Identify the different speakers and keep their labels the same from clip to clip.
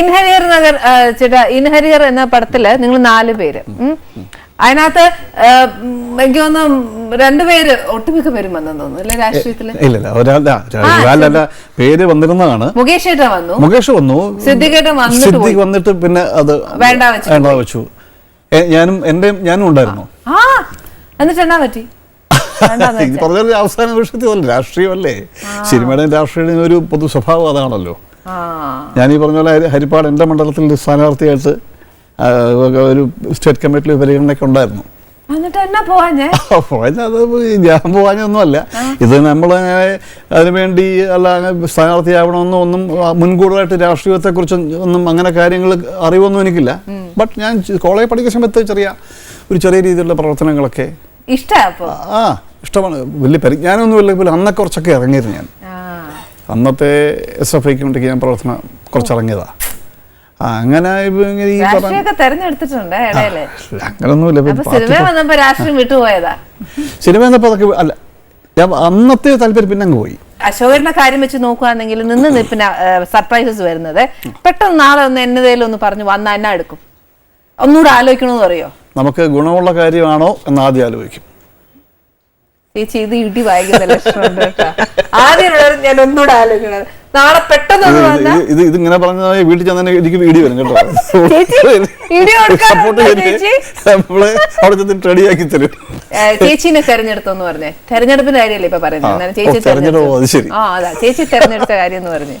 Speaker 1: ഇൻഹരിയർ നഗർ ചേട്ടാ ഇൻഹരിയർ എന്ന പടത്തിൽ നിങ്ങൾ നാല് പേര്. അതിനകത്ത് എനിക്ക് തോന്നുന്നു രണ്ടുപേര് ഒട്ടുമിക്ക പേരും വന്നെന്ന് തോന്നുന്നു അല്ലെ രാഷ്ട്രീയത്തിൽ?
Speaker 2: ഇല്ല ഒരാളല്ല പേര് വന്നിരുന്നതാണ്.
Speaker 1: മുകേഷ് ഏട്ടൻ വന്നു.
Speaker 2: മുകേഷ് വന്നു.
Speaker 1: സിദ്ദിഖേട്ടൻ വന്നിട്ട്
Speaker 2: സിദ്ധി വന്നിട്ട് പിന്നെ അത്
Speaker 1: വേണ്ട വെച്ചു.
Speaker 2: വേണ്ട വെച്ചു. ഞാനും എന്റെ ഞാനും ഉണ്ടായിരുന്നു.
Speaker 1: ആ എന്നിട്ട് എന്നാ പറ്റി.
Speaker 2: പറഞ്ഞ അവസാന വിഷയത്തിൽ രാഷ്ട്രീയമല്ലേ? സിനിമയുടെ രാഷ്ട്രീയ ഒരു പൊതു സ്വഭാവം അതാണല്ലോ. ഞാൻ ഈ പറഞ്ഞ പോലെ ഹരി- ഹരിപ്പാട് എന്റെ മണ്ഡലത്തിൽ സ്ഥാനാർത്ഥിയായിട്ട് ഒരു സ്റ്റേറ്റ് കമ്മിറ്റിയിൽ പരിഗണനയൊക്കെ ഉണ്ടായിരുന്നു. പോയത് അത് ഞാൻ പോകാനൊന്നുമല്ല ഇത് നമ്മൾ അതിനുവേണ്ടി അല്ല സ്ഥാനാർത്ഥിയാവണമെന്നോ ഒന്നും മുൻകൂടുതലായിട്ട് രാഷ്ട്രീയത്തെ രാഷ്ട്രീയത്തെക്കുറിച്ച് ഒന്നും അങ്ങനെ കാര്യങ്ങൾ അറിവൊന്നും എനിക്കില്ല. ബട്ട് ഞാൻ കോളേജ് പഠിക്കുന്ന സമയത്ത് ചെറിയ ഒരു ചെറിയ രീതിയിലുള്ള പ്രവർത്തനങ്ങളൊക്കെ. ആ ഇഷ്ടമാണ്. വലിയ പരിജ്ഞാനമൊന്നുമില്ല അന്നൊക്കെ കുറച്ചൊക്കെ ഇറങ്ങിയിരുന്നു ഞാൻ. അന്നത്തെ എസ് എഫ് ഐക്ക് വേണ്ടി ഞാൻ പ്രവർത്തനം കുറച്ച് ഇറങ്ങിയതാ അങ്ങനെ ഈ
Speaker 1: തെരഞ്ഞെടുത്തിട്ടുണ്ട്
Speaker 2: അങ്ങനൊന്നുമില്ല.
Speaker 1: സിനിമ
Speaker 2: എന്നപ്പോൾ അതൊക്കെ അല്ല ഞാൻ അന്നത്തെ താല്പര്യം പിന്നെ അങ്ങ് പോയി.
Speaker 1: അശോകരുടെ കാര്യം വെച്ച് നോക്കുകയാണെങ്കിൽ നിന്ന് നിപ്പിന് സർപ്രൈസസ് വരുന്നത്. പെട്ടെന്ന് നാളെ ഒന്ന് എന്നതേലും ഒന്ന് പറഞ്ഞു വന്നാ എന്നാ എടുക്കും? ഒന്നുകൂടെ ആലോചിക്കണമെന്ന് പറയോ?
Speaker 2: നമുക്ക് ഗുണമുള്ള കാര്യമാണോ എന്ന് ആദ്യം ആലോചിക്കും.
Speaker 1: ചേച്ചി ഇത് ഇടി വായിക്കുന്ന ലക്ഷണമുണ്ട് കേട്ടോ. ആദ്യമുള്ളവർ ഞാൻ ഒന്നുകൂടെ ആലോചിക്കണത് നാളെ പെട്ടെന്ന്
Speaker 2: ഇത് ഇത് ഇങ്ങനെ പറഞ്ഞ വീട്ടിൽ ചെന്നെ എനിക്ക് വീഡിയോ വരും കേട്ടോ. സപ്പോർട്ട്? നമ്മൾ അവിടെ ചെന്നിട്ട് റെഡിയാക്കി തരും.
Speaker 1: ചേച്ചിനെ തെരഞ്ഞെടുത്തെന്ന് പറഞ്ഞേ. തെരഞ്ഞെടുപ്പിന്റെ കാര്യമല്ലേ ഇപ്പൊ പറയുന്നത് ചേച്ചി
Speaker 2: തെരഞ്ഞെടുപ്പ്.
Speaker 1: ആ അതാ ചേച്ചി തെരഞ്ഞെടുത്ത കാര്യം എന്ന് പറഞ്ഞു.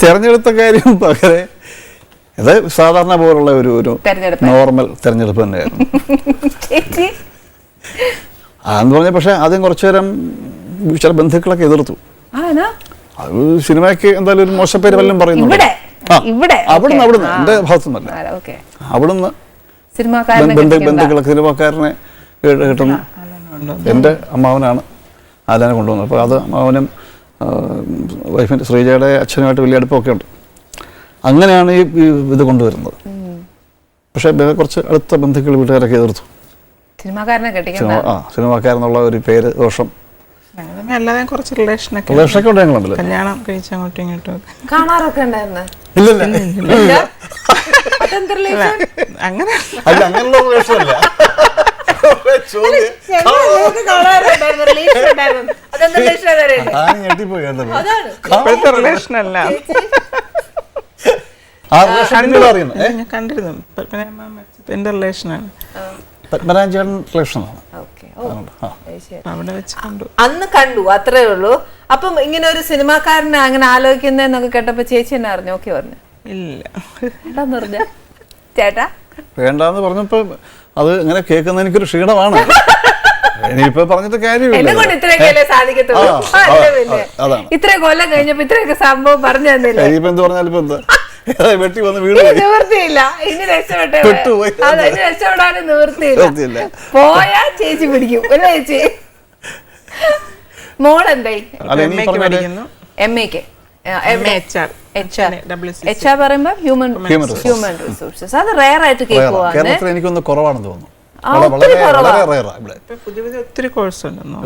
Speaker 2: തെരഞ്ഞെടുത്ത കാര്യം പകരെ അത് സാധാരണ പോലുള്ള ഒരു ഒരു നോർമൽ തെരഞ്ഞെടുപ്പ് തന്നെയായിരുന്നു. അതെന്ന് പറഞ്ഞ പക്ഷെ ആദ്യം കുറച്ചു നേരം ചില ബന്ധുക്കളൊക്കെ എതിർത്തു. അത് സിനിമയ്ക്ക് എന്തായാലും ഒരു മോശപ്പേര് വല്ലതും പറയുന്നു
Speaker 1: ഇവിടെ?
Speaker 2: അവിടുന്ന്. അവിടുന്ന്.
Speaker 1: ആ.
Speaker 2: എന്റെ ഭാഗത്തുനിന്നല്ല. അവിടുന്ന്. ബന്ധുക്കളൊക്കെ സിനിമക്കാരനെ കിട്ടുന്നു എന്റെ അമ്മാവനാണ് ആലാനെ കൊണ്ടുവന്നത്. അപ്പോൾ അത് അമ്മാവനും വൈഫിന്റെ വൈഫിന്റെ ശ്രീജയുടെ അച്ഛനുമായിട്ട് വലിയ അടുപ്പമൊക്കെ ഉണ്ട്. അങ്ങനെയാണ് ഈ ഇത് കൊണ്ടുവരുന്നത്. പക്ഷേ കുറച്ച് അടുത്ത ബന്ധുക്കൾ വീട്ടുകാരൊക്കെ എതിർത്തു.
Speaker 1: സിനിമാക്കാരനെ
Speaker 2: ആ സിനിമാക്കാരെന്നുള്ള ഒരു പേര് ദോഷം
Speaker 3: അല്ലാതെ കുറച്ച് റിലേഷനൊക്കെ
Speaker 2: റിലേഷനൊക്കെ ഉണ്ട് ഞങ്ങളുണ്ടല്ലോ
Speaker 3: കല്യാണം കഴിച്ച് അങ്ങോട്ടും ഇങ്ങോട്ടും
Speaker 1: കാണാറൊക്കെ ഉണ്ടായിരുന്നു?
Speaker 2: ഇല്ലല്ല
Speaker 1: ഇല്ല?
Speaker 3: അങ്ങനെ
Speaker 2: അല്ല അങ്ങനെയുള്ള.
Speaker 3: ഇപ്പോഴത്തെ റിലേഷൻ അല്ല.
Speaker 2: ആ റിലേഷൻ
Speaker 3: ഞാൻ കണ്ടിരുന്നു. പത്മനാഭ എന്റെ റിലേഷനാണ്
Speaker 2: പത്മനാഭൻ ചേട്ടൻ റിലേഷനാണ്
Speaker 3: അവിടെ വെച്ച് കണ്ടു.
Speaker 1: അന്ന് കണ്ടു അത്രേ ഉള്ളൂ. അപ്പം ഇങ്ങനെ ഒരു സിനിമാക്കാരനെ അങ്ങനെ ആലോചിക്കുന്നതെന്നൊക്കെ കേട്ടപ്പോ ചേച്ചി എന്നെ അറിഞ്ഞു. ഓക്കെ പറഞ്ഞു.
Speaker 3: ഇല്ല.
Speaker 1: എന്താന്ന് പറഞ്ഞ. ചേട്ടാ?
Speaker 2: വേണ്ടാന്ന് പറഞ്ഞപ്പോ അത് ഇങ്ങനെ കേൾക്കുന്ന എനിക്കൊരു ക്ഷീണമാണ്. ഇനിയിപ്പോ പറഞ്ഞിട്ട് കാര്യമില്ല.
Speaker 1: കൊല്ലം കഴിഞ്ഞപ്പോ ഇത്രയൊക്കെ സംഭവം പറഞ്ഞു തന്നില്ല?
Speaker 2: ഇനിയിപ്പോ എന്ത് പറഞ്ഞാലും ഇപ്പൊ എന്താ? ഏതാ വെട്ടി വന്ന് വീട് പോയി.
Speaker 1: നിവൃത്തിയില്ല ഇനി രക്ഷപ്പെട്ടേ
Speaker 2: പെട്ടുപോയി.
Speaker 1: അതെ ഇനി രക്ഷപ്പെടാനും
Speaker 2: നിവൃത്തിയില്ല.
Speaker 1: പോയ ചേച്ചി പിടിക്കും. അല്ലേ ചേച്ചി? മോൾ എന്തായി
Speaker 3: എം എക്ക്
Speaker 1: എച്ച് ആർ എച്ച് ആർ പറയുമ്പോ ഹ്യൂമൻ ഹ്യൂമൻ റിസോഴ്സസ് അത് റയർ ആയിട്ട് കേൾക്കുവാണ്.
Speaker 2: എനിക്കൊന്ന് കുറവാണെന്ന് തോന്നുന്നു. വളരെ
Speaker 1: ഒത്തിരി
Speaker 2: വളരെ
Speaker 1: കുറവാ.
Speaker 2: ഇവിടെ.
Speaker 3: ഇപ്പൊ പുതിയ പുതിയ ഒത്തിരി കോഴ്സ് ഉണ്ടെന്നോ?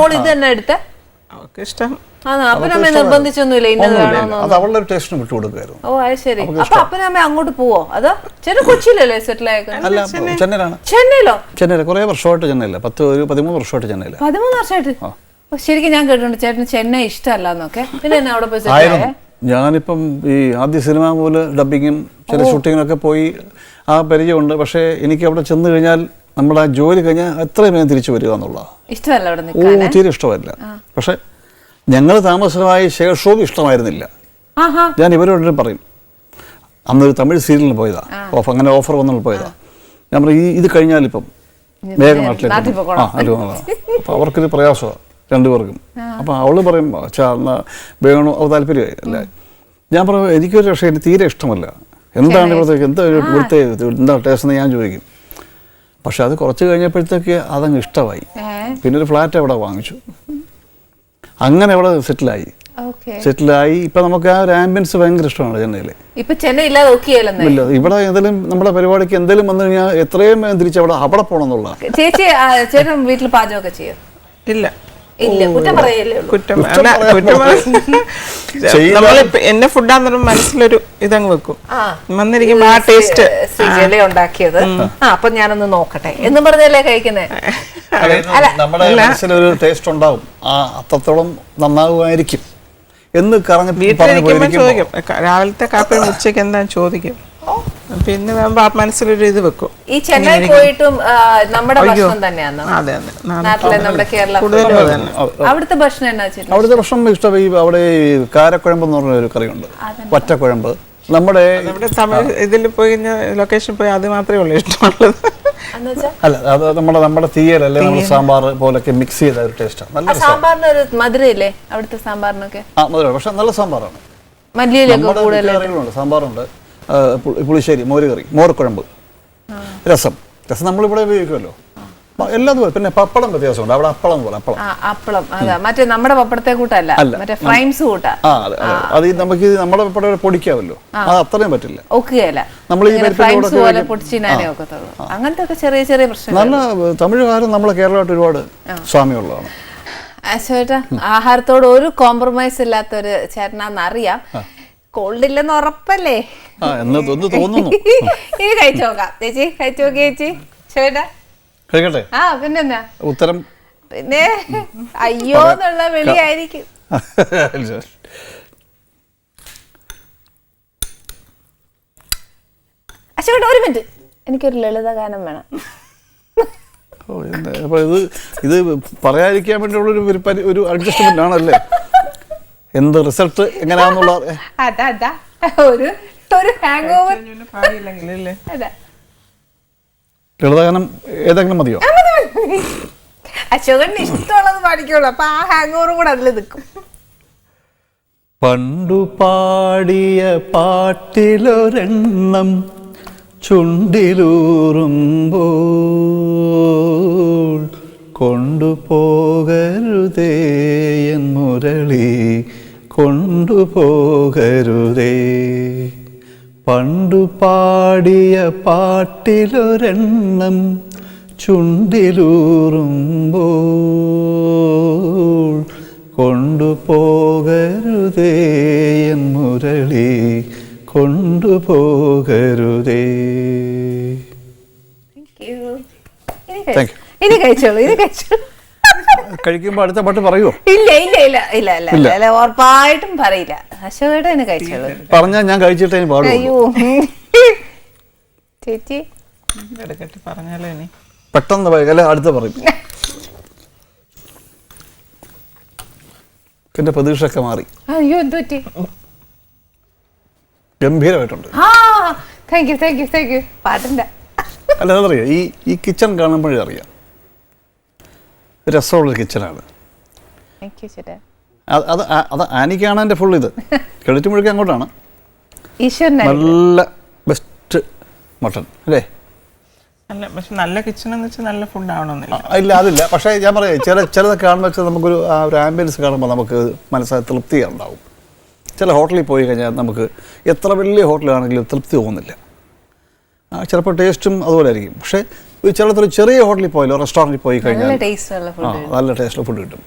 Speaker 1: മോൾ ഇത് തന്നെ എടുത്ത.
Speaker 3: അവർക്ക് ഇഷ്ടം
Speaker 1: അപ്പനമ്മ നിർബന്ധിച്ചൊന്നുമില്ല
Speaker 2: അത് അവളുടെ ഒരു ടേസ്റ്റിന് വിട്ടുകൊടുക്കുമായിരുന്നു
Speaker 1: ഓ അത് ശരി. അപ്പൊ അപ്പനമ്മ അങ്ങോട്ട് പോവോ? അതോ ചെറു കൊച്ചിയിലല്ലേ സെറ്റിൽ
Speaker 2: അല്ല ചെന്നൈയിലാണ്.
Speaker 1: ചെന്നൈയിലോ?
Speaker 2: ചെന്നൈയില. കുറേ വർഷമായിട്ട് ചെന്നൈയില. പത്ത് ഒരു പതിമൂന്ന് വർഷമായിട്ട് ചെന്നൈയില.
Speaker 1: പതിമൂന്ന് വർഷമായിട്ട്? ഓ, ശരിക്കും ഞാൻ കേട്ടിട്ടുണ്ട് ചേട്ടന് ചെന്നൈ ഇഷ്ടമല്ല എന്നൊക്കെ പിന്നെ എന്നാ അവിടെ പോയി?
Speaker 2: ഞാനിപ്പം ഈ ആദ്യ സിനിമ പോലെ ഡബിങ്ങും ചില ഷൂട്ടിങ്ങിനൊക്കെ പോയി ആ പരിചയമുണ്ട്. പക്ഷേ എനിക്ക് അവിടെ ചെന്ന് കഴിഞ്ഞാൽ നമ്മുടെ ആ ജോലി കഴിഞ്ഞാൽ എത്രയും വേഗം തിരിച്ചു വരിക എന്നുള്ളതാണ്.
Speaker 1: ഇഷ്ടമല്ല അവിടെ
Speaker 2: ഓ
Speaker 1: നിൽക്കാൻ
Speaker 2: തീരെ ഇഷ്ടമല്ല. പക്ഷെ ഞങ്ങൾ താമസമായ ശേഷവും ഇഷ്ടമായിരുന്നില്ല.
Speaker 1: ആഹാ.
Speaker 2: ഞാൻ ഇവരോട് പറയും അന്നൊരു തമിഴ് സീരിയലിൽ പോയതാ ഓഫ് അങ്ങനെ ഓഫർ വന്നുള്ള പോയതാ. ഞാൻ പറയും ഈ ഇത് കഴിഞ്ഞാലിപ്പം വേഗം
Speaker 1: നാട്ടിൽ
Speaker 2: നാട്ടിലേക്ക്
Speaker 1: പോകണം.
Speaker 2: ആ നാട്ടിൽ പോകണം അവർക്കൊരു പ്രയാസമാണ് രണ്ടുപേർക്കും. അപ്പം അവൾ പറയും "അച്ഛാ വേണു? അവ താല്പര്യമായി അല്ലേ? ഞാൻ പറയും എനിക്കൊരു പക്ഷേ എനിക്ക് തീരെ ഇഷ്ടമല്ല. എന്താണ് ഇവിടുത്തെ എന്താ ഒരു ഇവിടുത്തെ ഇത് എന്താ ടേസ്റ്റ് എന്ന് ഞാൻ ചോദിക്കും. പക്ഷെ അത് കുറച്ച് കഴിഞ്ഞപ്പോഴത്തേക്ക് അതങ്ങ് ഇഷ്ടമായി. പിന്നെ ഒരു ഫ്ലാറ്റ് അവിടെ വാങ്ങിച്ചു. അങ്ങനെ അവിടെ സെറ്റിലായി. സെറ്റിലായി. ഇപ്പൊ നമുക്ക് ആ ഒരു ആംബിയൻസ് ഭയങ്കര ഇഷ്ടമാണ് ചെന്നൈയിൽ.
Speaker 1: ഇപ്പൊ ചെന്നൈ ഇല്ലാതെ നോക്കിയല്ലെന്നേ
Speaker 2: ഇല്ല ഇവിടെ എന്തെങ്കിലും നമ്മുടെ പരിപാടിക്ക് എന്തെങ്കിലും വന്നു കഴിഞ്ഞാൽ എത്രയും തിരിച്ച് അവിടെ അവിടെ പോകണം എന്നുള്ള
Speaker 1: ചേച്ചി ചേട്ടൻ വീട്ടിൽ പാചകമൊക്കെ ചെയ്യും?
Speaker 3: ഇല്ല.
Speaker 1: ഇല്ല കുറ്റം പറയല്ലേ ഉള്ളൂ.
Speaker 3: കുറ്റം അല്ല എന്നെ ഫുഡാന്ന് പറയുമ്പോൾ മനസ്സിലൊരു ഇതങ്ങ് വെക്കും.
Speaker 1: ആ.
Speaker 3: വന്നിരിക്കുമ്പോ ആ ടേസ്റ്റ്
Speaker 1: ശ്രീജല ഉണ്ടാക്കിയത്. ആ അപ്പൊ ഞാനൊന്ന് നോക്കട്ടെ. എന്ന് പറഞ്ഞല്ലേ കഴിക്കുന്നേ?
Speaker 2: അല്ല, നമ്മുടെ മനസ്സിലൊരു ടേസ്റ്റ് ഉണ്ടാവും. ആ അത്രത്തോളം നന്നാവുമായിരിക്കും. എന്ന്
Speaker 3: വീട്ടിലിരിക്കുമ്പോ
Speaker 2: പോയിരിക്കുമ്പോ.
Speaker 3: ചോദിക്കും രാവിലത്തെ കാപ്പി ഉച്ചയ്ക്ക് എന്താ? ചോദിക്കും. പിന്നെ മനസ്സിലൊരു ഇത് വെക്കും.
Speaker 1: ഈ ചെന്നൈ പോയിട്ടും നമ്മുടെ ഭക്ഷണം തന്നെയാണ്
Speaker 3: അതെ അതെ.
Speaker 1: നമ്മുടെ കേരള. അവിടുത്തെ ഭക്ഷണം എന്നാ വെച്ചിട്ട്
Speaker 2: അവിടുത്തെ ഭക്ഷണം ഇഷ്ടം ഈ അവിടെ കാരക്കുഴമ്പ് എന്ന് പറഞ്ഞ ഒരു കറിയുണ്ട് പറ്റക്കുഴമ്പ് നമ്മുടെ
Speaker 3: നമ്മുടെ തമിഴ് ഇതിൽ പോയി കഴിഞ്ഞാൽ ലൊക്കേഷൻ പോയി അത് മാത്രമേ ഉള്ളൂ ഇഷ്ടമുള്ളത്.
Speaker 2: അല്ല അത് നമ്മുടെ നമ്മുടെ തീയലല്ലേ നമ്മൾ സാമ്പാർ പോലൊക്കെ മിക്സ് ചെയ്ത ഒരു ടേസ്റ്റ് നല്ല
Speaker 1: ആ സാമ്പാറിന് ഒരു മധുരയില്ലേ അവിടുത്തെ സാമ്പാറിനൊക്കെ?
Speaker 2: ആ മധുര. പക്ഷെ നല്ല സാമ്പാറാണ്.
Speaker 1: മല്ലിയിലൊക്കെ
Speaker 2: സാമ്പാറുണ്ട്. പുളിശ്ശേരി മോര് കറി മോർക്കുഴമ്പ് രസം. രസം നമ്മളിവിടെ ഉപയോഗിക്കുമല്ലോ. ആ, എല്ലാം പോലെ പിന്നെ പപ്പടം വ്യത്യാസമുണ്ട്. അവിടെ അപ്പളം പോലെ അപ്പളം.
Speaker 1: മറ്റേ നമ്മുടെ പപ്പടത്തെ കൂട്ടല്ല.
Speaker 2: അല്ല.
Speaker 1: മറ്റേ ഫ്രൈംസ് കൂട്ടാ.
Speaker 2: ആ അതെ നമുക്ക് നമ്മുടെ പപ്പടം പൊടിക്കാമല്ലോ. അത് അത്രയും പറ്റില്ല. നമ്മൾ ഈ
Speaker 1: അങ്ങനത്തെ ചെറിയ ചെറിയ പ്രശ്നം
Speaker 2: നല്ല തമിഴുകാരും നമ്മളെ കേരളമായിട്ട് ഒരുപാട് സ്വാമിയുള്ളതാണ്.
Speaker 1: ചേട്ടാ ആഹാരത്തോട് ഒരു കോംപ്രമൈസ് ഇല്ലാത്ത ഒരു ചേട്ടനാന്ന് അറിയാം കോൾഡ് ഇല്ലെന്ന് ഉറപ്പല്ലേ
Speaker 2: എന്ന് തോന്നുന്നു.
Speaker 1: ഇനി കഴിച്ചു നോക്കാം. ചേച്ചി കഴിച്ചു നോക്കി ചേച്ചി. ചേട്ടാ
Speaker 2: കഴിക്കട്ടെ?
Speaker 1: ആ പിന്നെന്നാ?
Speaker 2: ഉത്തരം?
Speaker 1: പിന്നെ അയ്യോ എന്നുള്ള വിളിയായിരിക്കും. അശോകേട്ടാ ഒരു മിനിറ്റ്. എനിക്കൊരു ലളിത ഗാനം വേണം.
Speaker 2: എന്താ, ഇത് ഇത് പറയാതിരിക്കാൻ വേണ്ടിയുള്ളൊരു ഒരു അഡ്ജസ്റ്റ്മെന്റ് ആണല്ലേ? എന്ത് റിസൾട്ട് എങ്ങനെയാണെന്നുള്ള
Speaker 1: അതാ അതാ. ഒരു ഒരു ഹാങ് ഓവർ
Speaker 3: അല്ലേ
Speaker 1: അതാ.
Speaker 2: ലളിതഗാനം ഏതെങ്കിലും മതിയോ?
Speaker 1: അശോകന് ഇഷ്ടമുള്ളത് പാടിക്കുള്ളൂ അപ്പൊ ആ ഹാങ് ഓവറും കൂടെ അതിൽ നിൽക്കും.
Speaker 2: പണ്ടു പാടിയ പാട്ടിലൊരെണ്ണം ചുണ്ടിലൂറുമ്പോൾ കൊണ്ടുപോകരുതേ എൻ മുരളി. കൊണ്ടുപോകരുതേ. പണ്ടു പാടിയ പാട്ടിലൊരെണ്ണം ചുണ്ടിലൂറുമ്പോൾ കൊണ്ടുപോകരുതേ എൻ മുരളി കൊണ്ടുപോകരുതേ.
Speaker 1: ഇനി കഴിച്ചോളൂ ഇനി കഴിച്ചോളൂ.
Speaker 2: കഴിക്കുമ്പോൾ അടുത്ത പാട്ട് പറയുമോ
Speaker 1: ഇല്ല ഇല്ല ഇല്ല ഇല്ല ഇല്ല ഇല്ല. ഇല്ല ഉറപ്പായിട്ടും പറയില്ല. അശോകേട്ട ഇനി കഴിച്ചോളൂ
Speaker 2: പറഞ്ഞാൽ ഞാൻ കഴിച്ചിട്ടേ പാടുള്ളൂ.
Speaker 1: അയ്യോ. ചേച്ചി.
Speaker 3: എടുക്കട്ടെ പറഞ്ഞാലോ ഇനി.
Speaker 2: പെട്ടെന്ന് പറയും അടുത്ത പറയും. എന്റെ പ്രതീക്ഷയൊക്കെ മാറി.
Speaker 1: അയ്യോ എന്തു പറ്റി?
Speaker 2: ഗംഭീരമായിട്ടുണ്ട്.
Speaker 1: ആ thank you thank you thank you പാട്ടിന്റെ
Speaker 2: അല്ല അതറിയോ ഈ ഈ കിച്ചൺ കാണുമ്പോഴേ അറിയാം. രസമുള്ള കിച്ചണാണ്.
Speaker 1: താങ്ക് യു ചേട്ടാ.
Speaker 2: അത് അത് അത് ആനിക്കാണ് എന്റെ ഫുൾ ഇത്. ക്രെഡിറ്റ് മുഴുക്കി അങ്ങോട്ടാണ്. നല്ല ബെസ്റ്റ് മട്ടൺ അല്ലേ?
Speaker 3: നല്ല പക്ഷെ നല്ല കിച്ചൺ എന്ന് വെച്ചാൽ നല്ല ഫുഡ് ആവണമെന്നില്ല
Speaker 2: ഇല്ല അതില്ല. പക്ഷേ ഞാൻ പറയാം ചില ചിലതൊക്കെ കാണുമ്പോൾ വെച്ചാൽ നമുക്കൊരു ആ ഒരു ആംബിയൻസ് കാണുമ്പോൾ നമുക്ക് മനസ്സിൽ തൃപ്തി ഉണ്ടാവും ചില ഹോട്ടലിൽ പോയി കഴിഞ്ഞാൽ നമുക്ക് എത്ര വലിയ ഹോട്ടലാണെങ്കിലും തൃപ്തി തോന്നുന്നില്ല. ചിലപ്പോൾ ടേസ്റ്റും അതുപോലെ ആയിരിക്കും. പക്ഷേ ചിലത്തൊരു ചെറിയ ഹോട്ടലിൽ പോയാലോ റെസ്റ്റോറന്റിൽ പോയി കഴിഞ്ഞാൽ നല്ല ടേസ്റ്റുള്ള ഫുഡ് കിട്ടും.